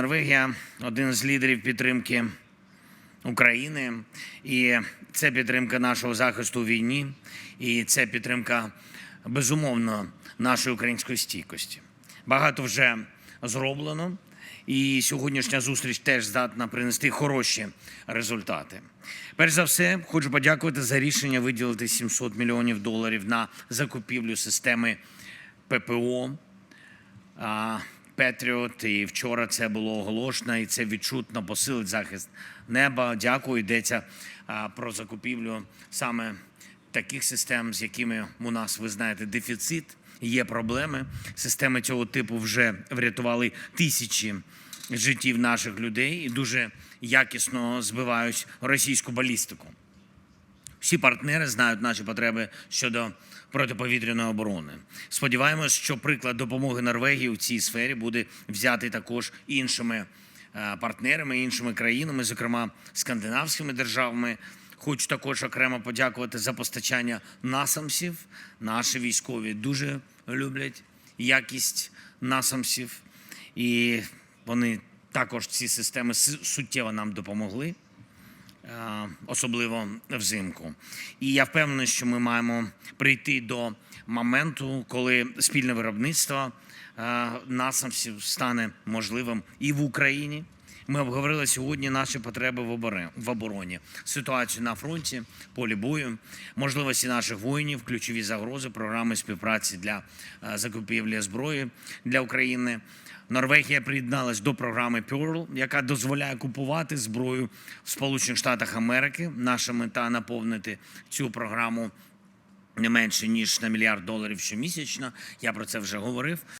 Норвегія один з лідерів підтримки України, і це підтримка нашого захисту у війні, і це підтримка безумовно нашої української стійкості. Багато вже зроблено, і сьогоднішня зустріч теж здатна принести хороші результати. Перш за все, хочу подякувати за рішення виділити 700 мільйонів доларів на закупівлю системи ППО Петріот. І вчора це було оголошено, і це відчутно посилить захист неба. Дякую. Йдеться про закупівлю саме таких систем, з якими у нас, ви знаєте, дефіцит. Є проблеми. Системи цього типу вже врятували тисячі життів наших людей і дуже якісно збивають російську балістику. Всі партнери знають наші потреби щодо протиповітряної оборони. Сподіваємось, що приклад допомоги Норвегії у цій сфері буде взятий також іншими е, партнерами, іншими країнами, зокрема скандинавськими державами. Хочу також окремо подякувати за постачання насамсів. Наші військові дуже люблять якість насамсів, і вони також ці системи суттєво нам допомогли особливо взимку. І я впевнений, що ми маємо прийти до моменту, коли спільне виробництво е, насамсів стане можливим і в Україні. Ми обговорили сьогодні наші потреби в обороні, ситуацію на фронті, полі бою, можливості наших воїнів, ключові загрози, програми співпраці для е, закупівлі зброї для України. Норвегія приєдналась до програми Pearl, яка дозволяє купувати зброю в Сполучених Штатах Америки. Наша мета наповнити цю програму не менше ніж на мільярд доларів щомісячно. Я про це вже говорив.